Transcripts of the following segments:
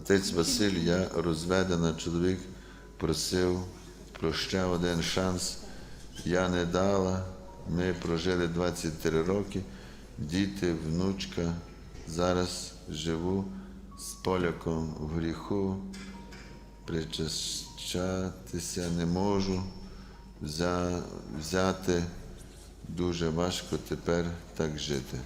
Отець Василь, я розведена чоловік, просив про ще один шанс. Я не дала. Ми прожили 23 роки. Діти, внучка. Зараз живу з поляком в гріху. Причащатися не можу. Взяти дуже важко тепер так жити.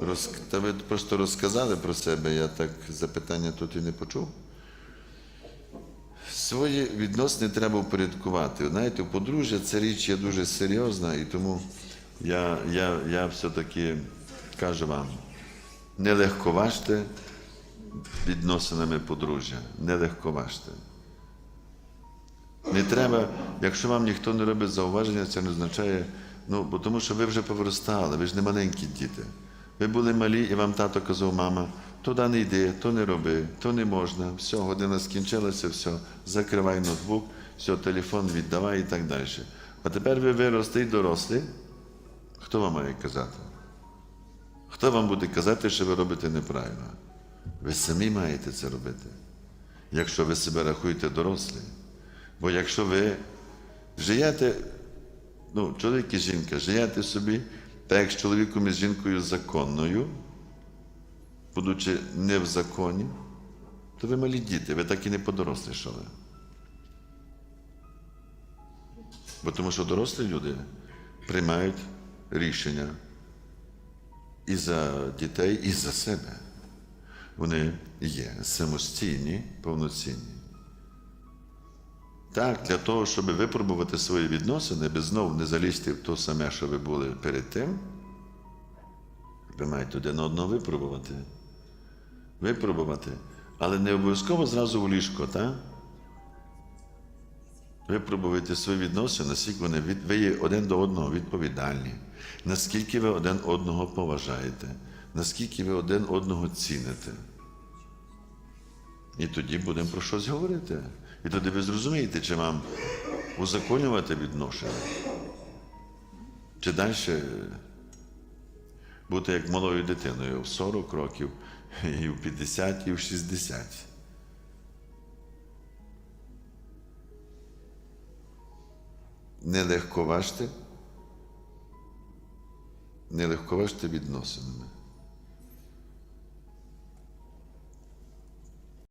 Роз... Та ви просто розказали про себе, я так запитання тут і не почув. Свої відносини треба упорядкувати. Знаєте, подружжя ця річ є дуже серйозна, і тому я, я, я все-таки кажу вам, не легковажте відносинами подружжя, не легковажте. Не треба, якщо вам ніхто не робить зауваження, це не означає, ну, бо тому що ви вже повиростали, ви ж не маленькі діти. Ви були малі, і вам тато казав, мама, туди не йди, то не роби, то не можна, все, година скінчилася, все, закривай ноутбук, все, телефон віддавай і так далі. А тепер ви виросли і дорослі. Хто вам має казати? Хто вам буде казати, що ви робите неправильно? Ви самі маєте це робити, якщо ви себе рахуєте дорослі. Бо якщо ви живете, ну, чоловік і жінка, живете собі, так як з чоловіком і з жінкою законною, будучи не в законі, то ви малі діти, ви так і не подорослішали. Бо тому що дорослі люди приймають рішення і за дітей, і за себе. Вони є самостійні, повноцінні. Так, для того, щоб випробувати свої відносини, аби знову не залізти в те саме, що ви були перед тим, ви маєте один одного випробувати. Випробувати. Але не обов'язково зразу в ліжко, так? Випробуйте свої відносини, наскільки вони від... ви є один до одного відповідальні, наскільки ви один одного поважаєте, наскільки ви один одного ціните. І тоді будемо про щось говорити. І тоді ви зрозумієте, чи вам узаконювати відношення, чи далі бути як малою дитиною в 40 років, і в 50, і в 60. Не легковажте, не легковажте відносинами.